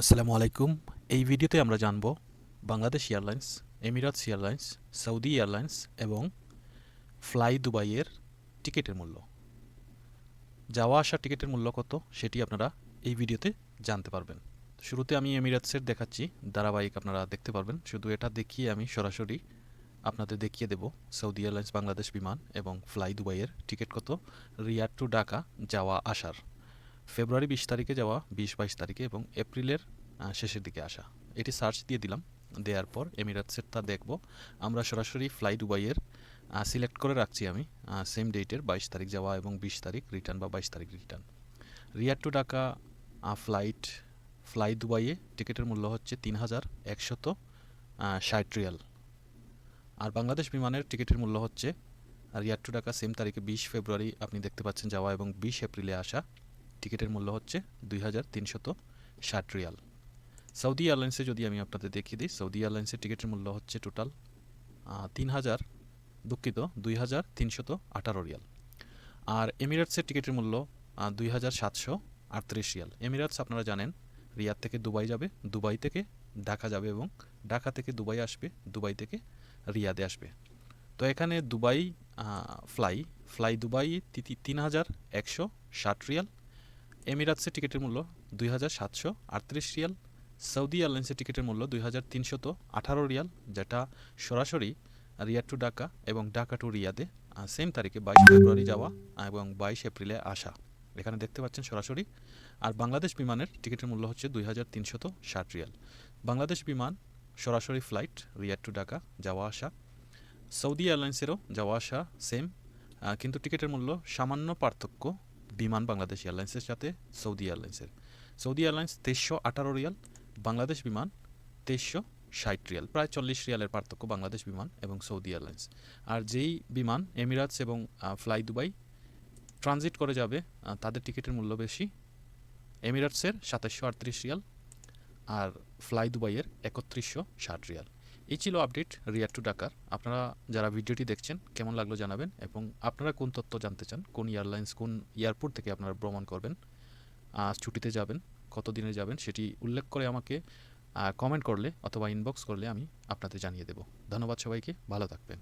আসসালামু আলাইকুম। এই ভিডিওতে আমরা জানব Bangladesh airlines, Emirates airlines, Saudi airlines এবং ফ্লাই দুবাইয়ের টিকিটের মূল্য। যাওয়া আসা টিকিটের মূল্য কত সেটি আপনারা এই ভিডিওতে জানতে পারবেন। শুরুতে আমি এমিরাতসের দেখাচ্ছি, ধারাবাহিক আপনারা দেখতে পারবেন। শুধু এটা দেখিয়ে আমি সরাসরি আপনাদের দেখিয়ে দেব, সৌদি এয়ারলাইন্স, বাংলাদেশ বিমান এবং ফ্লাই দুবাইয়ের টিকিট কত, রিয়াদ টু ঢাকা যাওয়া আসার। ফেব্রুয়ারি বিশ তারিখে যাওয়া, বিশ বাইশ তারিখে এবং এপ্রিলের শেষের দিকে আসা। এটি সার্চ দিয়ে দিলাম, দেওয়ার পর এমিরাটসেরটা দেখব। আমরা সরাসরি ফ্লাই দুবাইয়ের সিলেক্ট করে রাখছি আমি সেম ডেটের বাইশ তারিখ যাওয়া এবং বিশ তারিখ রিটার্ন বা বাইশ তারিখ return Riyadh to Dhaka flight fly দুবাইয়ে টিকিটের মূল্য হচ্ছে তিন হাজার একশত ষাট রিয়াল। আর বাংলাদেশ বিমানের টিকিটের মূল্য হচ্ছে, রিয়াদ টু ঢাকা সেম তারিখে বিশ ফেব্রুয়ারি আপনি দেখতে পাচ্ছেন যাওয়া এবং বিশ এপ্রিলে আসা। টিকিটের মূল্য হচ্ছে দুই হাজার তিনশত ষাট রিয়াল। সৌদি এয়ারলাইন্সে যদি আমি আপনাদের দেখিয়ে দিই, সৌদি এয়ারলাইন্সের টিকিটের মূল্য হচ্ছে টোটাল তিন হাজার দুঃখিত, দুই হাজার তিনশত আঠারো রিয়াল। আর এমিরেটসের টিকিটের মূল্য দুই হাজার সাতশো আটত্রিশ রিয়াল। এমিরেটস আপনারা জানেন, রিয়াদ থেকে দুবাই যাবে, দুবাই থেকে ঢাকা যাবে এবং ঢাকা থেকে দুবাই আসবে, দুবাই থেকে রিয়াদে আসবে। তো এখানে দুবাই ফ্লাই ফ্লাই দুবাই তিন হাজার একশো ষাট রিয়াল। এমিরাটসের টিকিটের মূল্য দুই হাজার সাতশো আটত্রিশ রিয়াল, সৌদি এয়ারলাইন্সের টিকিটের মূল্য দুই হাজার তিনশত আঠারো রিয়াল, যেটা সরাসরি রিয়াদ টু ঢাকা এবং ঢাকা টু রিয়াদে সেম তারিখে বাইশ ফেব্রুয়ারি যাওয়া এবং বাইশ এপ্রিলে আসা। এখানে দেখতে পাচ্ছেন সরাসরি। আর বাংলাদেশ বিমানের টিকিটের মূল্য হচ্ছে দুই হাজার তিনশত ষাট রিয়াল। বাংলাদেশ বিমান সরাসরি ফ্লাইট রিয়াদ টু ঢাকা যাওয়া আসা। সৌদি এয়ারলাইন্সেরও যাওয়া আসা সেম কিন্তু টিকিটের মূল্য সামান্য পার্থক্য বিমান বাংলাদেশ এয়ারলাইন্সের সাথে সৌদি এয়ারলাইন্সের। সৌদি এয়ারলাইন্স তেইশশো আঠারো রিয়াল, বাংলাদেশ বিমান তেইশশো ষাট রিয়াল, প্রায় চল্লিশ রিয়ালের পার্থক্য বাংলাদেশ বিমান এবং সৌদি এয়ারলাইন্স। আর যেই বিমান এমিরাটস এবং ফ্লাই দুবাই ট্রানজিট করে যাবে তাদের টিকিটের মূল্য বেশি। এমিরাটসের সাতাশশো আটত্রিশ রিয়াল আর ফ্লাই দুবাইয়ের একত্রিশশো ষাট রিয়াল। এই ছিল আপডেট রিয়ার টু ডাকার আপনারা যারা ভিডিওটি দেখছেন, কেমন লাগল জানাবেন এবং আপনারা কোন তথ্য জানতে চান, কোন এয়ারলাইন্স, কোন এয়ারপোর্ট থেকে আপনারা ভ্রমণ করবেন ছুটিতে যাবেন কত দিনে যাবেন সেটি উল্লেখ করে আমাকে কমেন্ট করলে অথবা ইনবক্স করলে আমি আপনাদের জানিয়ে দেব। ধন্যবাদ সবাইকে, ভালো থাকবেন।